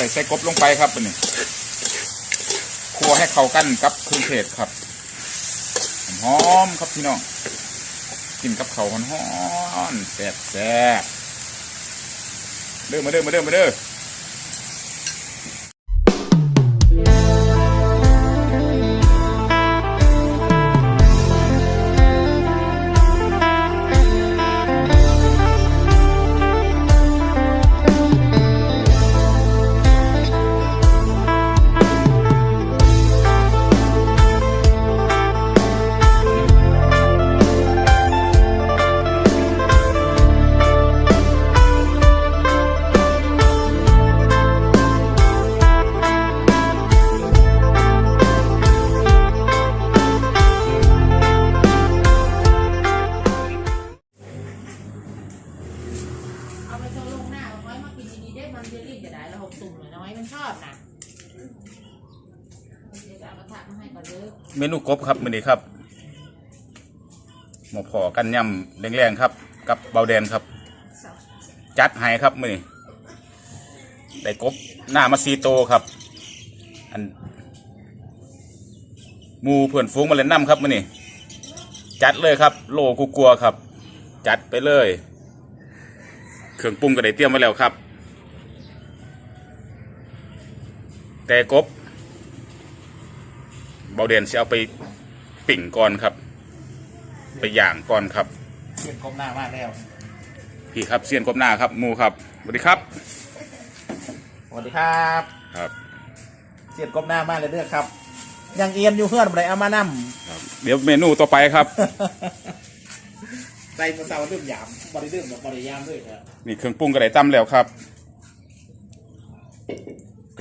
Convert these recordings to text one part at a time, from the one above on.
ได้ใส่กบลงไปครับนี่คั่วให้เข้ากันกับเครื่องเทศครับหอมครับพี่น้องกินกับเขาหอนๆแซ่บแซ่บเด้อมาเด้อมาเด้อมาเด้อ อยมันชอบนะเดี๋ยวจะเอากระทะมาให้ก่อนเด้อเมนูกบครับมื้อนี้ครับหมอพอกันยำแรงๆครับ กับเบาแดนครับ จัดให้ครับมื้อนี้ได้กบหน้ามาซีโตครับ อันหมูเพื่อนฟุ้งมาเล่นน้ำครับมื้อนี้จัดเลยครับ โลกูกลัวครับ จัดไปเลย เครื่องปรุงก็ได้เตรียมไว้แล้วครับ แต่กบเบาเดนจะเอาไปปิ่งก่อนครับ ไปย่างก่อนครับเพื่อนก้มหน้ามากแล้ว พี่ครับเซียนกบหน้าครับหมูครับสวัสดีครับสวัสดีครับ ครับ เสียดก้มหน้ามากเลยเด้อครับ ยังเอียนอยู่เพื่อนอะไรเอามานั่มครับ เดี๋ยวเมนูต่อไปครับ ใส่กระเซาเริ่มหยามบริเริ่มแบบบริยามด้วยครับ นี่เครื่องปรุงก็ได้ตั้มแล้วครับ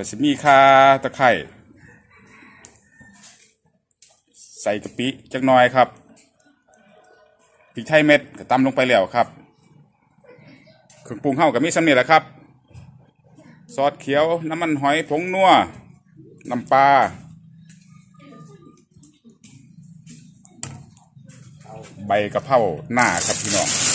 ก็สิมีข่าตะไคร่ใส่กะปิจักหน่อยครับพริกไทยเม็ดก็ตำลงไปแล้วครับเครื่องปรุงเฮาก็มีสำเนียแหละครับ ซอสเขียวน้ำมันหอยผงนัวน้ำปลาใบกะเพราหน้าครับพี่น้อง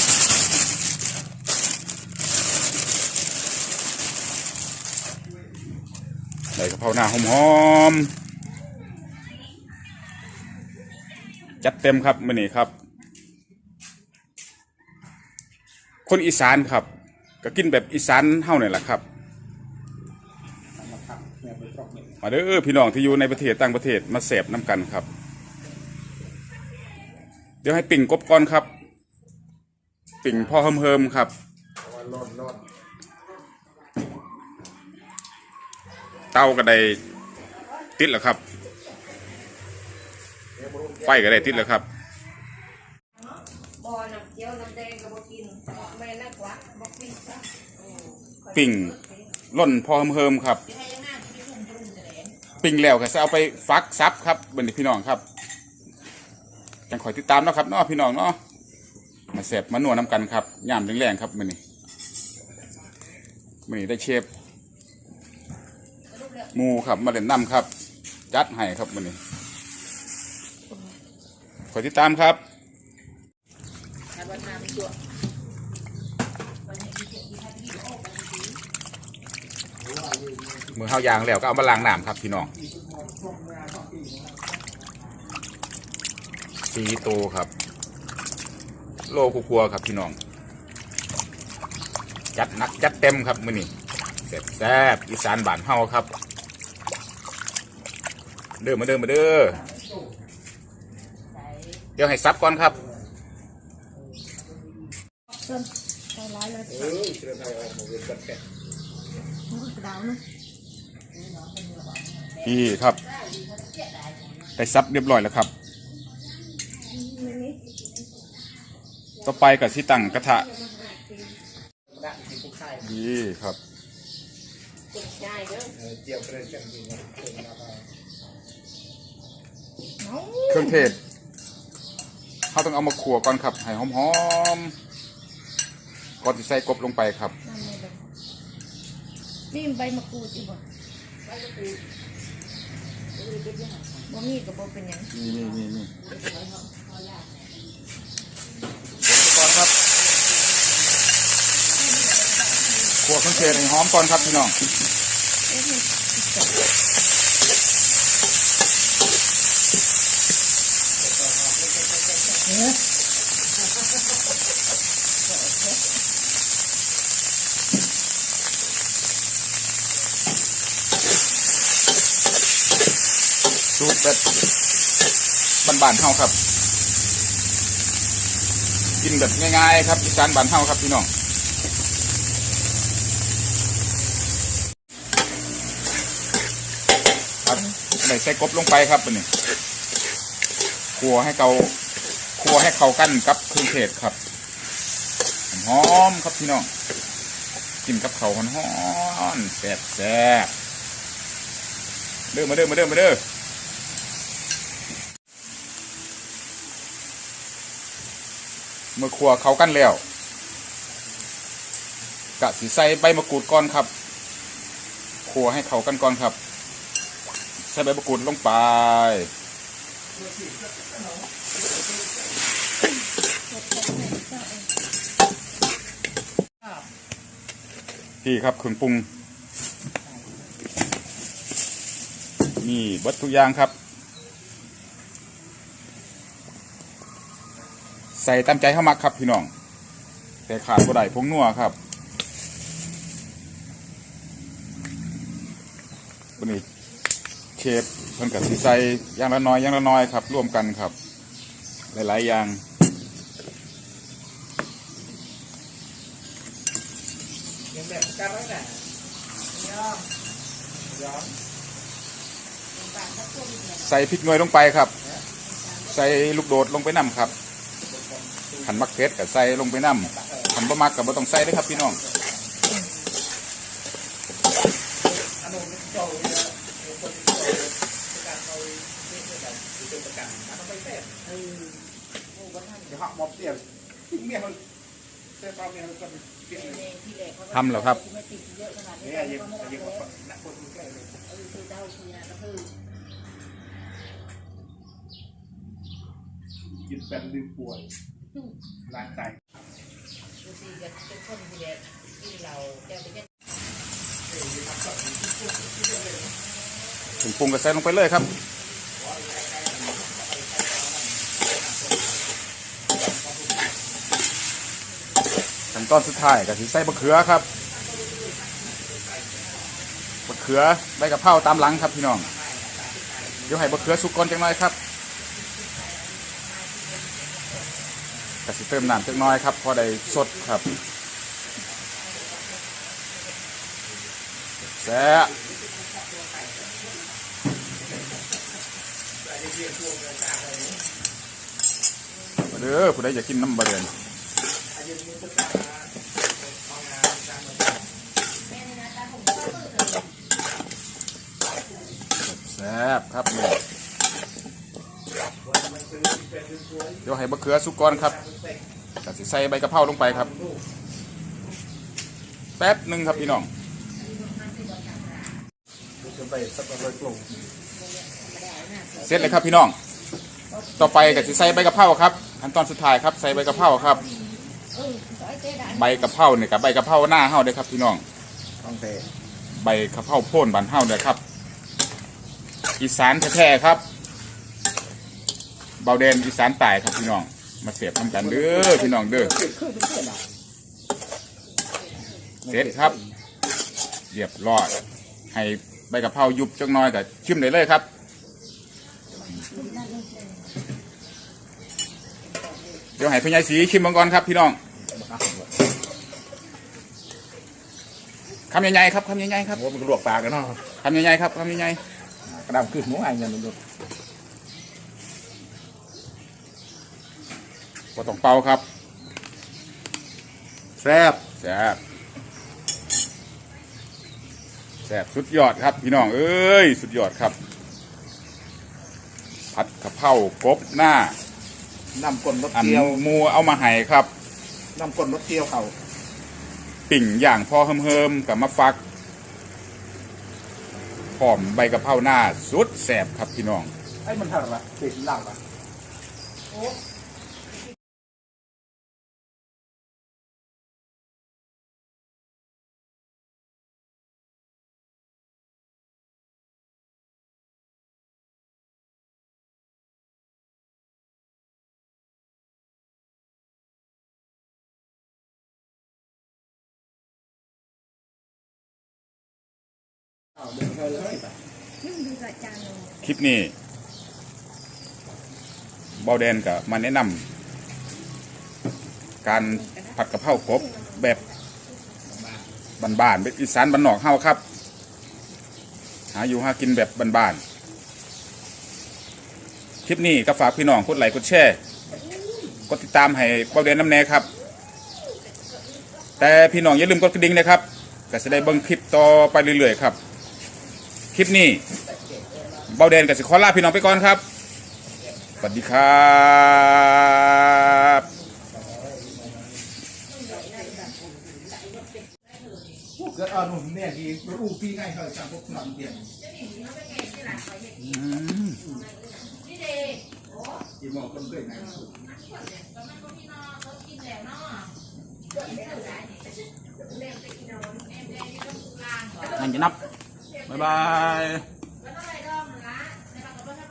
ใส่กะเพราหน้าหอมๆจัดเต็มครับมื้อนี้ครับ คนอีสานครับ ก็กินแบบอีสานเฮาเนี่ยแหละครับ มาเด้อพี่น้องที่อยู่ในประเทศต่างประเทศมาเสพน้ำกันครับ เดี๋ยวให้ปิ่งกบก่อนครับ ปิ่งพ่อเฮิมๆครับ เตาก็ได้ติดแล้วครับ ไฟก็ได้ติดแล้วครับปิ่งล่นพอเฮิมครับจะให้ยังหน้าที่พุ่งแหลมปิ่งแล้วก็จะเอาไปฟักซับครับเบนพี่น้องครับจังคอยติดตามนะครับเนาะพี่น้องเนาะมาเสพมาหนัวน้ำกันครับย่ามแรงๆครับมื้อนี้มื้อนี้ได้เชฟ หมูครับมาเล่นน้ำครับ จัดให้ครับมื้อนี้คอยติดตามครับมือข้าวยางแล้วก็เอามาล้างน้ำครับพี่น้องสีโตครับ โลกุกัวครับพี่น้อง จัดนักจัดเต็มครับมือนี้แซ่บแซ่บอีสานบ้านเฮาครับ เด้อมาเด้อมาเด้อเดี๋ยวให้ซับก่อนครับใส่ร้ายแล้วเออเชิญไทยออกมาเวียนกันแก่ดาวนะพี่ครับได้ซับเรียบร้อยแล้วครับ ต่อไปกับที่ตั้งกระทะดีค่ายนี่ครับเจ็บใจเด้อเออเจียว เกลือเช่นนี้นะเชิญมาได้เครื่องเทศเขาต้องเอามาขัวก่อนครับให้หอมๆก่อนที่ใส่กบลงไปครับนั่นเลยแบบนี่ใบมะกรูดอีกบ่ใบมะกรูดบ่มีก็บ่เป็นหยังนี่นี่นี่นี่ขัวไปก่อนครับขัวเครื่องเทศให้หอมก่อนครับพี่น้อง สูตรแบบบ้านๆเฮาครับ กินแบบง่ายๆครับอีสานบ้านเฮาครับพี่น้องครับใส่ใส่กบลงไปครับนี่คั่วให้เขา คั่วให้เขากันกับเครื่องเทศครับหอมครับพี่น้องกินกับเขาหอนๆแซ่บแซ่บเด้อมาเด้อมาเด้อมาเด้อเมื่อครัวเขากันแล้วกะสิใส่ใบมะกรูดก่อนครับครัวให้เขากันก่อนครับ ใส่ใบมะกรูดลงไป พี่ครับครื่องปรุงมีเบัดทุยางครับ ใส่ตามใจเข้ามักครับพี่น้อง แต่ขาดบ่ได้พงนัวครับวันนี้ เชฟเพิ่นกับสีใสอย่างละน้อยอย่างละน้อยครับ ร่วมกันครับ หลาย ๆ อย่างยังแบบกันไว้น่ะย้อมยอมใส่พริกหน่วยลงไปครับ ใส่ลูกโดดลงไปน้ำครับขันมักเพชรกับใส่ลงไปน้ำขันบะมักกับบ่ต้องใส่เด้อครับพี่น้อง อันนู้นโจ้เนี่ยเดี๋ยวคนที่โจ้ประกันเอาเรื่องประกันเป็นประกันมันต้องไปเต้นเออโอ้วันนั้นเดี๋ยว หักหมอบเตี้ยทิ้งเมียมันเส้นเปล่าเมียมันก็เปลี่ยนเลยทำเหรอครับไม่ติดเยอะขนาดนี้เนี่ยยังก็ไม่ได้ยังเยอะหนักคนใกล้เลยเออคือเดาคือนะก็คือกินแปมดื่มป่วยล้างไตดูสิกันเป็นคนที่แบบกินเราแก้วไปแค่ถึงปรุงก็ใส่ลงไปเลยครับ นตอนสุดท้ายก็สิใส่บะเขือครับบะเขือใบกะเพราตามหลังครับพี่น้อง เดี๋ยวให้บะเขือสุกก่อนจังน้อยครับก็สิเติมน้ำจังน้อยครับพอได้สดครับแซ่มาเด้อผู้ใดอยากกินน้ำบะเดือน บครับเนี่ยเดี๋ยวให้บะเขือสุกก่อนครับกสิใส่ใบกะเพราลงไปครับ แป๊บหนึ่งครับพี่น้องจะไปสักร้อยกลุ่มเสร็จเลยครับพี่น้อง ต่อไปก็จะใส่ใบกะเพราครับขั้นตอนสุดท้ายครับใส่ใบกะเพราครับเออสอยเจ๊ได้ใบกะเพราเนี่ยกับใบกะเพราหน้าเฮาเด้อครับพี่น้องต้องเตะใบกะเพราโพ่นบานเฮาเด้อครับ อีสานแท้ๆครับ เบาแดนอีสานใต้ครับพี่น้อง มาเสียบทำกันเด้อพี่น้องเด้อเสร็จครับเรียบร้อยให้ใบกะเพรายุบจักหน้อยก็ชิมได้เลยครับเดี๋ยวให้พญายสีชิมมังกรครับพี่น้องคำใหญ่ๆครับคำใหญ่ๆครับโอ้มันลวกปากกันเนาะคำใหญ่ๆครับคำใหญ่ก ระดำขึ้นหมูไอ้เงี้ยมันดูๆบ่ต้องเป่าครับแซ่บแซ่บแซ่บสุดยอดครับพี่น้องเอ้ยสุดยอดครับผัดกะเพรากบหน้า น้ำก้นรสอันเกี๊ยวหมูเอามาให้ครับ น้ำก้นรสเกี๊ยวเขา ปิ่งอย่างพอเฮิมๆกับมะฟัก หอมใบกะเพราหน้าสุดแสบครับพี่น้องไอ้มันเท่าไหร่ละติดหลังละ เอาเดินเข้าเลยไปยุ่งดูกระจานเลยคลิปนี้เบาแดนกับมาแนะนำการผัดกะเพรากบแบบบ้านๆแบบอีสานบ้านนอกเฮาครับ หาอยู่หากินแบบบ้านๆคลิปนี้ก็ฝากพี่น้องกดไลค์กดแชร์กดติดตามให้เบาแดนน้ำแน่ครับ แต่พี่น้องอย่าลืมกดกระดิ่งนะครับก็จะได้เบิ่งคลิปต่อไปเรื่อยๆครับ คลิปนี้เบาแดนกับสิขอล่าพี่น้องไปก่อนครับ สวัสดีครับเกิดอ่อนหนุ่มเนี่ยดีรู้ปีง่ายเขาจับพวกหนอนเดียนกินหมอคนเคยไหนนั่นจะนับ บ๊ายบาย